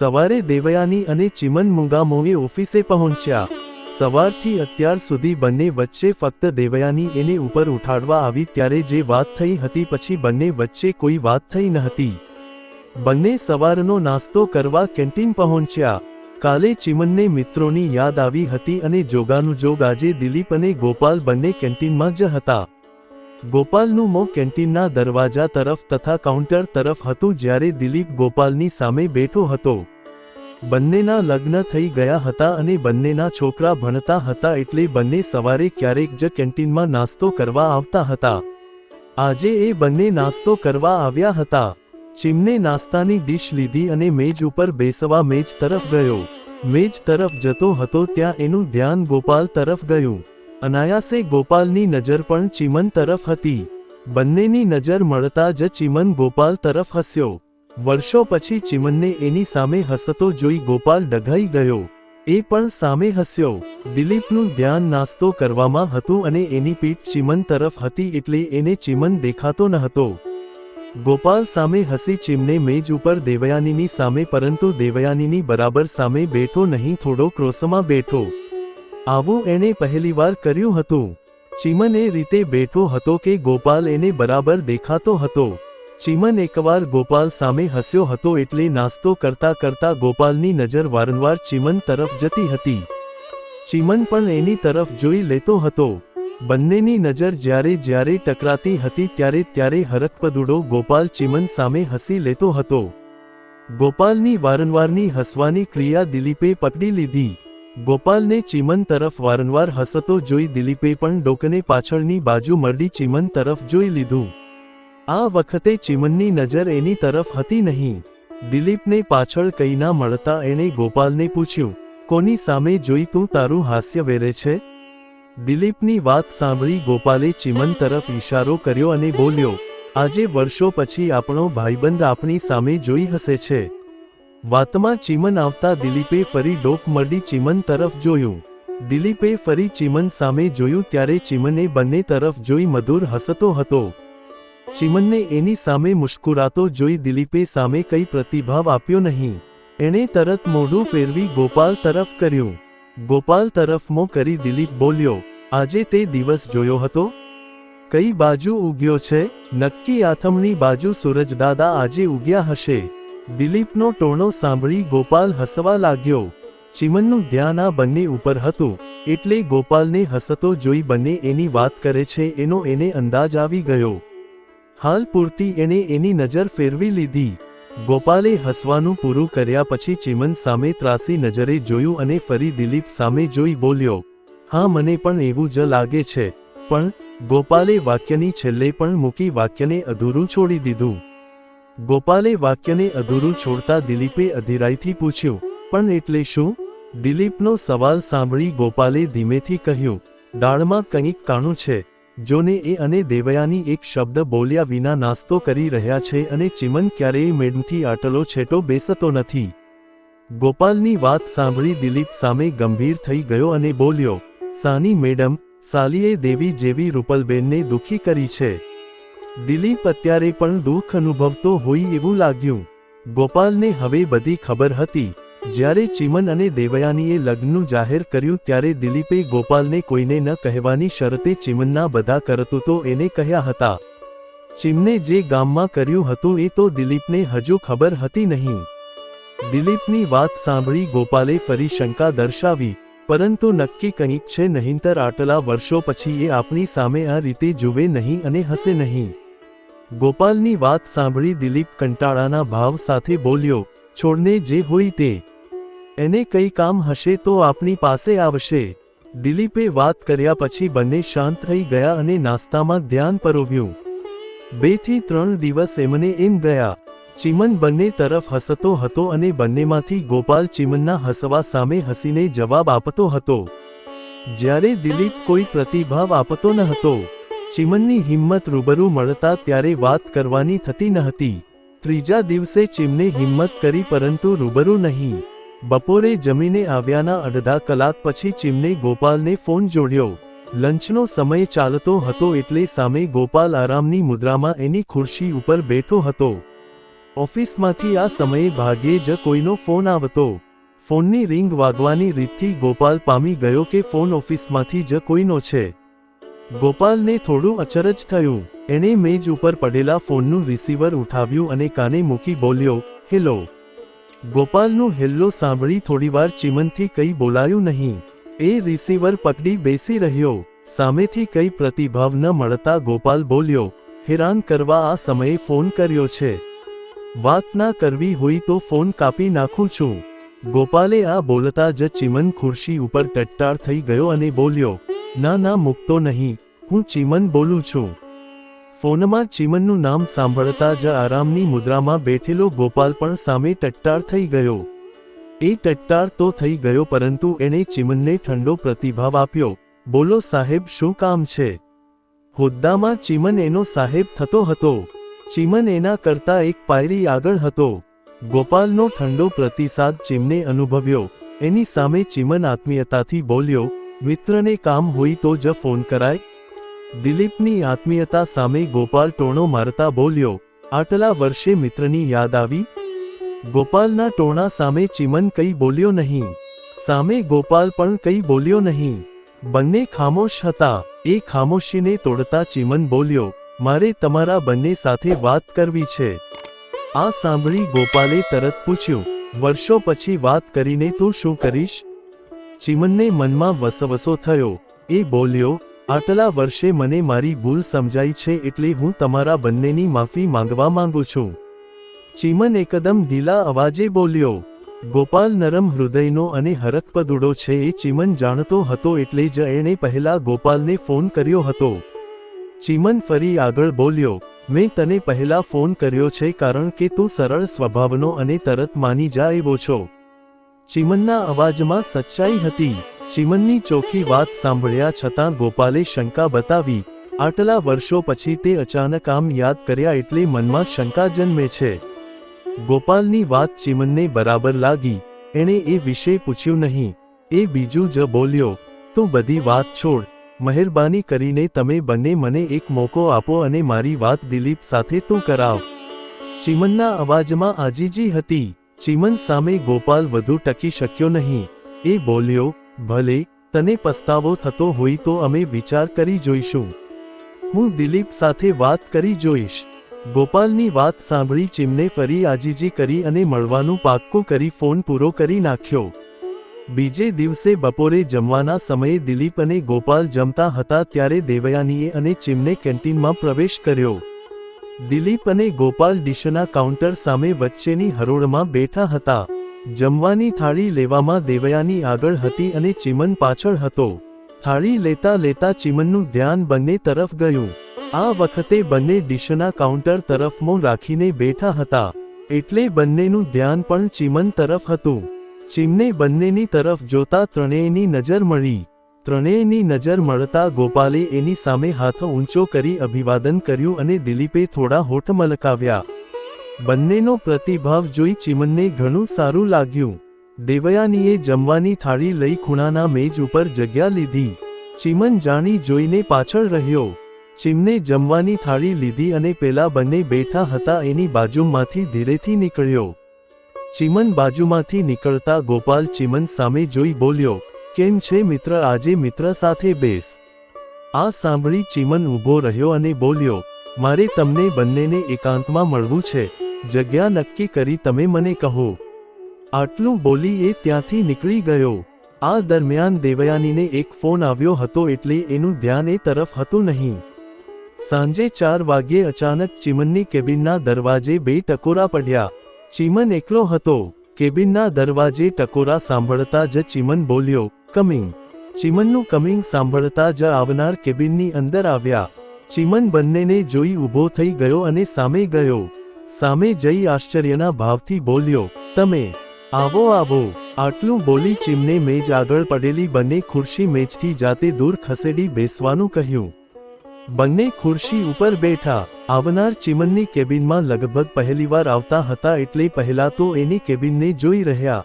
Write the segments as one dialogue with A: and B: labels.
A: સવારે દેવયાની અને ચિમન મુંગામોએ ઓફિસે પહોંચ્યા. સવારથી અત્યાર સુધી બંને વચ્ચે ફક્ત દેવયાની એને ઉપર ઉઠાડવા આવી ત્યારે જે વાત થઈ હતી પછી બંને વચ્ચે કોઈ વાત થઈ ન હતી. બંને સવારનો નાસ્તો કરવા કેન્ટીન પહોંચ્યા. કાલે ચિમનને મિત્રોની યાદ આવી હતી અને જોગાનુજોગ આજે દિલીપ અને ગોપાલ બંને કેન્ટીનમાં જ હતા. ગોપાલનું મોં કેન્ટીનના દરવાજા તરફ તથા કાઉન્ટર તરફ હતું જ્યારે દિલીપ ગોપાલની સામે બેઠો હતો. બંનેના લગ્ન થઈ ગયા હતા અને બંનેના છોકરા ભણતા હતા એટલે બંને સવારે ક્યારેક જ કેન્ટીનમાં નાસ્તો કરવા આવતા હતા. આજે એ બંને નાસ્તો કરવા આવ્યા હતા. ચીમને નાસ્તાની ડીશ લીધી અને મેજ ઉપર બેસવા મેજ તરફ ગયો. મેજ તરફ જતો હતો ત્યાં એનું ધ્યાન ગોપાલ તરફ ગયું. અનાયાસે ગોપાલની નજર પણ ચીમન તરફ હતી. બંનેની નજર મળતા જ ચીમન ગોપાલ તરફ હસ્યો. વર્ષો પછી ચીમનને એની સામે હસતો જોઈ ગોપાલ ડઘાઈ ગયો. એ પણ સામે હસ્યો. દિલીપનું ધ્યાન નાસ્તો કરવામાં હતું અને એની પીઠ ચીમન તરફ હતી એટલે એને ચીમન દેખાતો ન હતો. ગોપાલ સામે હસી ચીમને મેજ ઉપર દેવયાનીની સામે પરંતુ દેવયાનીની બરાબર સામે બેઠો નહીં, થોડો ક્રોસમાં બેઠો. આવું એણે પહેલીવાર કર્યું હતું. ચીમન એ રીતે બેઠો હતો કે ગોપાલ એને બરાબર દેખાતો હતો. ચીમન એકવાર ગોપાલ સામે હસ્યો હતો એટલે નાસ્તો કરતા કરતા ગોપાલની નજર વારંવાર ચીમન તરફ જતી હતી. ચીમન પણ એની તરફ જોઈ લેતો હતો. બંનેની નજર જ્યારે જ્યારે ટકરાતી હતી ત્યારે ત્યારે હરકપદુડો ગોપાલ ચીમન સામે હસી લેતો હતો. ગોપાલની વારંવારની હસવાની ક્રિયા દિલીપે પકડી લીધી. ગોપાલને ચીમન તરફ વારંવાર હસતો જોઈ દિલીપે પણ ડોકને પાછળની બાજુ મરડી ચીમન તરફ જોઈ લીધું. આ વખતે ચીમનની નજર એની તરફ હતી નહીં. દિલીપને પાછળ કંઈ ના મળતા એણે ગોપાલને પૂછ્યું, કોની સામે જોઈ તું તારું હાસ્ય વેરે છે? દિલીપની વાત સાંભળી ગોપાલે ચીમન તરફ ઈશારો કર્યો અને બોલ્યો, આજે વર્ષો પછી આપણો ભાઈબંધ આપણી સામે જોઈ હસે છે. વાતમાં ચીમન આવતા દિલીપે ફરી ડોક મરડી ચીમન તરફ જોયું. દિલીપે ફરી ચીમન સામે જોયું ત્યારે ચીમને બંને તરફ જોઈ મધુર હસતો હતો. ચીમનને એની સામે મુસ્કુરાતો જોઈ દિલીપે સામે કઈ પ્રતિભાવ આપ્યો નહીં. એણે તરત મોઢું ફેરવી ગોપાલ તરફ કર્યું. ગોપાલ તરફ મો કરી દિલીપ બોલ્યો, આજે તે દિવસ જોયો હતો? કઈ બાજુ ઉગ્યો છે? નક્કી આથમની બાજુ સૂરજદાદા આજે ઉગ્યા હશે? દિલીપનો ટોણો સાંભળી ગોપાલ હસવા લાગ્યો. ચિમનનું ધ્યાન આ બંને ઉપર હતું, એટલે ગોપાલને હસતો જોઈ બંને એની વાત કરે છે એનો એને અંદાજ આવી ગયો. હાલ પૂરતી એણે એની નજર ફેરવી લીધી. ગોપાલે હસવાનું પૂરું કર્યા પછી ચિમન સામે ત્રાસી નજરે જોયું અને ફરી દિલીપ સામે જોઈ બોલ્યો, હા, મને પણ એવું જ લાગે છે, પણ ગોપાલે વાક્યની છેલ્લે પણ મૂકી વાક્યને અધૂરું છોડી દીધું. ગોપાલે વાક્યને અધૂરું છોડતા દિલીપે અધિરાઈથી પૂછ્યું, પણ એટલે શું? દિલીપનો સવાલ સાંભળી ગોપાલે ધીમેથી કહ્યું, દાળમાં કંઈક કાણું છે, જોને એ અને દેવયાની એક શબ્દ બોલ્યા વિના નાસ્તો કરી રહ્યા છે અને ચિમન ક્યારેય મેડમથી આટલો છેટો બેસતો નથી. ગોપાલની વાત સાંભળી દિલીપ સામે ગંભીર થઈ ગયો અને બોલ્યો, સાની મેડમ, સાલીએ દેવી જેવી રૂપલબેનને દુખી કરી છે. દિલીપ અત્યારે પણ દુઃખ અનુભવતો હોય એવું લાગ્યું. ગોપાલને હવે બધી ખબર હતી. જ્યારે ચિમન અને દેવયાનીએ લગ્નનું જાહેર કર્યું ત્યારે દિલીપે ગોપાલને કોઈને ન કહેવાની શરતે ચિમનના બધા કરતૂતો એને કહ્યા હતા. ચિમને જે ગામમાં કર્યું હતું એ તો દિલીપને હજુ ખબર હતી નહીં. દિલીપની વાત સાંભળી ગોપાલે ફરી શંકા દર્શાવી, પરંતુ નક્કી કંઈક છે નહીંતર આટલા વર્ષો પછી એ આપણી સામે આ રીતે જુએ નહીં અને હસે નહીં. ગોપાલની વાત સાંભળી દિલીપ કંટાળાના ભાવ સાથે બોલ્યો, છોડને જે હોય તે. એને કઈ કામ હશે તો આપણી પાસે આવશે. દિલીપે વાત કર્યા પછી બંને શાંત થઈ ગયા અને નાસ્તામાં ધ્યાન પરોવ્યું. બેથી ત્રણ દિવસ એમને એમ ગયા, ચિમન બંને તરફ હસતો હતો અને બંનેમાંથી ગોપાલ ચિમનના હસવા સામે હસીને જવાબ આપતો હતો. જ્યારે દિલીપ કોઈ પ્રતિભાવ આપતો ન હતો ચીમનની હિંમત રૂબરૂ મળતા ત્યારે વાત કરવાની થતી ન હતી ત્રીજા દિવસે ચીમને હિંમત કરી પરંતુ રૂબરૂ નહીં. બપોરે જમીને આવ્યાના અડધા કલાક પછી ચીમને ગોપાલને ફોન જોડ્યો. લંચનો સમય ચાલતો હતો એટલે સામે ગોપાલ આરામની મુદ્રામાં એની ખુરશી ઉપર બેઠો હતો. ઓફિસમાંથી આ સમયે ભાગ્યે જ કોઈનો ફોન આવતો. ફોનની રિંગ વાગવાની રીતથી ગોપાલ પામી ગયો કે ફોન ઓફિસમાંથી જ કોઈનો છે. ગોપાલને થોડું અચરજ થયું. એણે મેજ ઉપર પડેલા ફોનનું રિસીવર ઉઠાવ્યું અને કાને મૂકી બોલ્યો, હેલો. ગોપાલનું હેલ્લો સાંભળી થોડીવાર ચિમનથી કંઈ બોલાયું નહીં. એ રિસીવર પકડી બેસી રહ્યો. સામેથી કંઈ પ્રતિભાવ ન મળતા ગોપાલ બોલ્યો, હેરાન કરવા આ સમયે ફોન કર્યો છે. વાત ના કરવી હોય તો ફોન કાપી નાખું છું. ગોપાલે આ બોલતા જ ચિમન ખુરશી ઉપર ટટ્ટાર થઈ ગયો અને બોલ્યો ના ના, મૂકતો નહીં. હું ચિમન બોલું છું. ફોનમાં ચિમનનું નામ સાંભળતા જ આરામની મુદ્રામાં બેઠેલો ગોપાલ પણ સામે ટટ્ટાર થઈ ગયો. એ ટટ્ટાર તો થઈ ગયો પરંતુ એણે ચિમનને ઠંડો પ્રતિભાવ આપ્યો. બોલો, સાહેબ, શું કામ છે? હોદ્દામાં ચિમન એનો સાહેબ થતો હતો. ચિમન એના કરતા એક પાયરી આગળ હતો. ગોપાલનો ઠંડો પ્રતિસાદ ચિમને અનુભવ્યો. એની સામે ચિમન આત્મીયતાથી બોલ્યો મિત્રને કામ હોય તો જ ફોન કરાય. દિલીપની આત્મીયતા સામે ગોપાલ ટોણો મારતા બોલ્યો, આટલા વર્ષે મિત્રની યાદ આવી? ગોપાલના ટોણા સામે ચિમન કંઈ બોલ્યો નહીં. સામે ગોપાલ પણ કંઈ બોલ્યો નહીં. બંને ખામોશ હતા. એ ખામોશીને તોડતા ચિમન બોલ્યો, મારે તમારા બંને સાથે વાત કરવી છે. આ સાંભળી ગોપાલે તરત પૂછ્યું, વર્ષો પછી વાત કરીને તું શું કરીશ? ચિમનને મનમાં વસવસો થયો. એ બોલ્યો, આટલા વર્ષે મને મારી ભૂલ સમજાઈ છે એટલે હું તમારા બંનેની માફી માંગવા માંગુ છું. ચિમન એકદમ ઢીલા અવાજે બોલ્યો, ગોપાલ નરમ હૃદયનો અને હરકપદુડો છે એ ચિમન જાણતો હતો એટલે જ એણે પહેલા ગોપાલને ફોન કર્યો હતો. ચિમન ફરી આગળ બોલ્યો, મેં તને પહેલા ફોન કર્યો છે કારણ કે તું સરળ સ્વભાવનો અને તરત માની જા એવો છો. ચિમનના અવાજમાં સચ્ચાઈ હતી. ચિમનની ચોખ્ખી વાત સાંભળ્યા છતાં ગોપાલે શંકા બતાવી. આટલા વર્ષો પછી તે અચાનક આમ યાદ કર્યા એટલે મનમાં શંકા જન્મે છે. ગોપાલની વાત ચિમનને બરાબર લાગી. એણે એ વિશે પૂછ્યું નહીં. એ બીજું જ બોલ્યો, તું બધી વાત છોડ. મહેરબાની કરીને તમે બંને મને એક મોકો આપો અને મારી વાત દિલીપ સાથે તું કરાવ. ચિમનના અવાજમાં આજીજી હતી. ચિમન સામે ગોપાલ વધુ ટકી શક્યો નહીં. એ બોલ્યો, ભલે, તને પસ્તાવો થતો હોય તો અમે વિચાર કરી જોઈશું. હું દિલીપ સાથે વાત કરી જોઈશ. ગોપાલની વાત સાંભળી ચિમને ફરી આજીજી કરી અને મળવાનું પાક્કું કરી ફોન પૂરો કરી નાખ્યો. બીજે દિવસે બપોરે જમવાના સમયે દિલીપ અને ગોપાલ જમતા હતા ત્યારે દેવયાનીએ અને ચિમને કેન્ટીનમાં પ્રવેશ કર્યો. દિલીપ અને ગોપાલ ડીશના કાઉન્ટર સામે વચ્ચેની હરોળમાં બેઠા હતા. જમવાની થાળી લેવામાં દેવયાની આગળ હતી અને ચિમન પાછળ હતો. થાળી લેતા લેતા ચિમનનું ધ્યાન બંને તરફ ગયું. આ વખતે બંને ડીશના કાઉન્ટર તરફ મોં રાખીને બેઠા હતા. એટલે બંનેનું ધ્યાન પણ ચિમન તરફ હતું. ચિમને બંનેની તરફ જોતા ત્રણેયની નજર મળી. ત્રણેયની નજર મળતા ગોપાલે એની સામે હાથ ઊંચો કરી અભિવાદન કર્યું અને દિલીપે થોડા હોઠ મલકાવ્યા. બંનેનો પ્રતિભાવ જોઈ ચિમનને ઘણું સારું લાગ્યું. દેવયાનીએ જમવાની થાળી લઈ ખૂણાના મેજ ઉપર જગ્યા લીધી. ચિમન જાણી જોઈને પાછળ રહ્યો. ચિમને જમવાની થાળી લીધી અને પેલા બંને બેઠા હતા એની બાજુમાંથી ધીરેથી નીકળ્યો. ચિમન બાજુમાંથી નીકળતા ગોપાલ ચિમન સામે જોઈ બોલ્યો કેમ છે મિત્ર? આજે મિત્ર સાથે બેસ. આ સાંભળી ચિમન ઊભો રહ્યો અને બોલ્યો, મારે તમને બંનેને એકાંતમાં મળવું છે. જગ્યા નક્કી કરી તમે મને કહો. આટલું બોલી એ ત્યાંથી નીકળી ગયો. આ દરમિયાન દેવયાનીને એક ફોન આવ્યો હતો એટલે એનું ધ્યાન એ તરફ હતું નહીં. સાંજે ચાર વાગ્યે અચાનક ચિમનની કેબિનના દરવાજે બે ટકોરા પડ્યા. ચિમન એકલો હતો. કેબિનના દરવાજે ટકોરા સાંભળતા જ ચિમન બોલ્યો કમિંગ. ચિમનનું કમિંગ સાંભળતા જ આવનાર કેબિનની અંદર આવ્યા. ચિમન બંનેને જોઈ ઊભો થઈ ગયો અને સામે ગયો. સામે જઈ આશ્ચર્યના ભાવથી બોલ્યો, તમે, આવો આવો. આટલું બોલી ચિમને મેજ આગળ પડેલી બંને ખુરશી મેજથી જાતે દૂર ખસેડી બેસવાનું કહ્યું. બંને ખુરશી ઉપર બેઠા. આવનાર ચિમનની કેબિનમાં લગભગ પહેલીવાર આવતા હતા એટલે પહેલા તો એની કેબિનને જોઈ રહ્યા.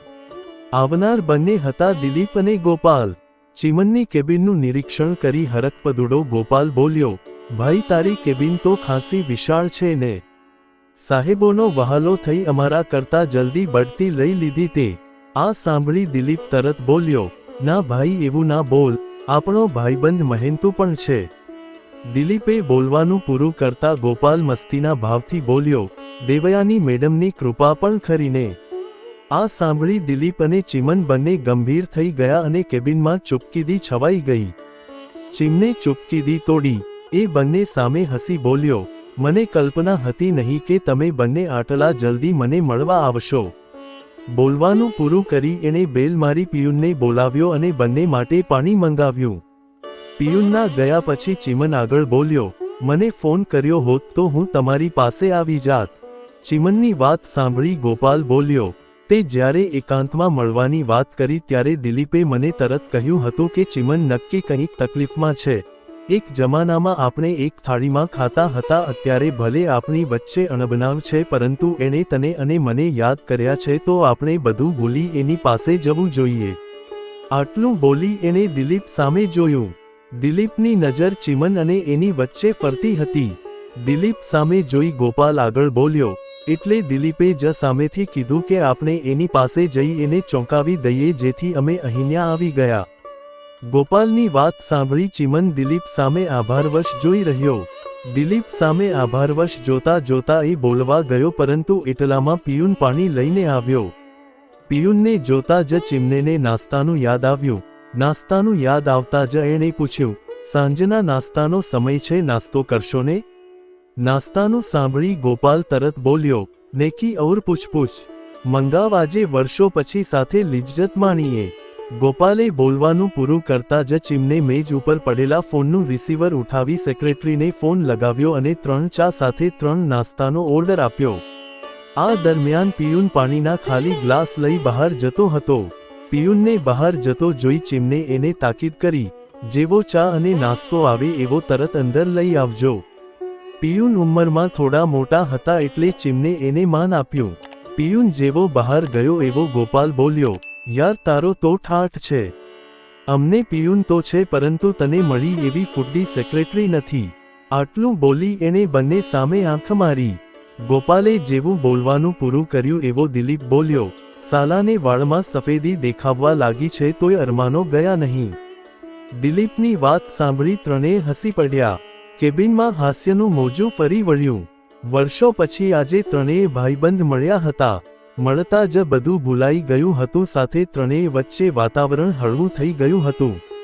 A: આવનાર બંને હતા દિલીપ અને ગોપાલ. ચિમનની કેબિનનું નિરીક્ષણ કરી હરકપદુડો ગોપાલ બોલ્યો, ભાઈ, તારી કેબિન તો ખાસી વિશાળ છે ને. સાહેબોનો વહાલો થઈ અમારા કરતા જલ્દી બઢતી લઈ લીધી તે. આ સાંભળી દિલીપ તરત બોલ્યો, ના ભાઈ, એવું ના બોલ. આપણો ભાઈબંધ મહેનતુ પણ છે. દિલીપે બોલવાનું પૂરું કરતા ગોપાલ મસ્તીના ભાવથી બોલ્યો, દેવયાની મેડમની કૃપા પણ ખરીને. આ સાંભળી દિલીપ અને ચિમન બંને ગંભીર થઈ ગયા અને કેબિનમાં ચૂપકીદી છવાઈ ગઈ. ચિમને ચૂપકીદી તોડી, એ બંને સામે હસી બોલ્યો, મને કલ્પના હતી નહીં કે તમે બંને આટલા જલ્દી મને મળવા આવશો. બોલવાનું પૂરું કરી એણે બેલ મારી પિયુનને બોલાવ્યો અને બંને માટે પાણી મંગાવ્યું. પિયુનના ગયા પછી ચિમન આગળ બોલ્યો, મને ફોન કર્યો હોત તો હું તમારી પાસે આવી જાત. ચિમનની વાત સાંભળી ગોપાલ બોલ્યો તે જ્યારે એકાંતમાં મળવાની વાત કરી ત્યારે દિલીપે મને તરત કહ્યું હતું કે ચિમન નક્કી કંઈક તકલીફમાં છે. એક જમાનામાં આપણે એક થાળીમાં ખાતા હતા અત્યારે ભલે આપણી વચ્ચે અણબનાવ છે પરંતુ એણે તને અને મને યાદ કર્યા છે તો આપણે બધું ભૂલી એની પાસે જવું જોઈએ. આટલું બોલી એણે દિલીપ સામે જોયું. દિલીપની નજર ચિમન અને એની વચ્ચે ફરતી હતી. દિલીપ સામે જોઈ ગોપાલ આગળ બોલ્યો, એટલે દિલીપે જ સામેથી કીધું કે આપણે એની પાસે જઈ એને ચોંકાવી દઈએ જેથી અમે અહીંયા આવી ગયા. ગોપાલની વાત સાંભળી ચિમન દિલીપ સામે આભારવશ જોઈ રહ્યો. દિલીપ સામે આભારવશ જોતા જોતા એ બોલવા ગયો પરંતુ એટલામાં પિયુન પાણી લઈને આવ્યો. પિયુનને જોતા જ ચિમનેને નાસ્તાનું યાદ આવ્યું. નાસ્તાનું યાદ આવતા જ એણે પૂછ્યું, સાંજના નાસ્તાનો સમય છે, નાસ્તો કરશો ને? નાસ્તાનું સાંભળી ગોપાલ તરત બોલ્યો, નેકી ઔર પૂછપૂછ મંગાવ આજે વર્ષો પછી સાથે લિજ્જત માણીએ. ગોપાલે બોલવાનું પૂરું કરતા જ ચિમને મેજ ઉપર પડેલા ફોનનું રિસીવર ઉઠાવી સેક્રેટરીને ફોન લગાવ્યો અને ત્રણ ચા સાથે ત્રણ નાસ્તાનો ઓર્ડર આપ્યો. આ દરમિયાન પિયુન પાણીના ખાલી ગ્લાસ લઈ બહાર જતો હતો. પિયુનને બહાર જતો જોઈ ચીમને એને તાકીદ કરી, જેવો ચા અને નાસ્તો આવે એવો તરત અંદર લઈ આવજો. પિયુન ઉંમરમાં થોડા મોટા હતા એટલે ચિમને એને માન આપ્યું. પિયુન જેવો બહાર ગયો એવો ગોપાલ બોલ્યો, યાર, તારો તો ઠાઠ છે. અમને પિયુન તો છે, પરંતુ તને મળી એવી ફૂડડી સેક્રેટરી નથી. આટલું બોલી એણે બંને સામે આંખ મારી. ગોપાલે જેવું બોલવાનું પૂરું કર્યું એવો દિલીપ બોલ્યો, સાલાને વાળમાં સફેદી દેખાવવા લાગી છે તોય અરમાનો ગયા નહીં. દિલીપની વાત સાંભળી ત્રણેય હસી પડ્યા. કેબિનમાં હાસ્યનું મોજું ફરી વળ્યું. વર્ષો પછી આજે ત્રણેય ભાઈબંધ મળ્યા હતા. મળતા જ બધું ભૂલાઈ ગયું હતું, સાથે ત્રણેય વચ્ચે વાતાવરણ હળવું થઈ ગયું હતું.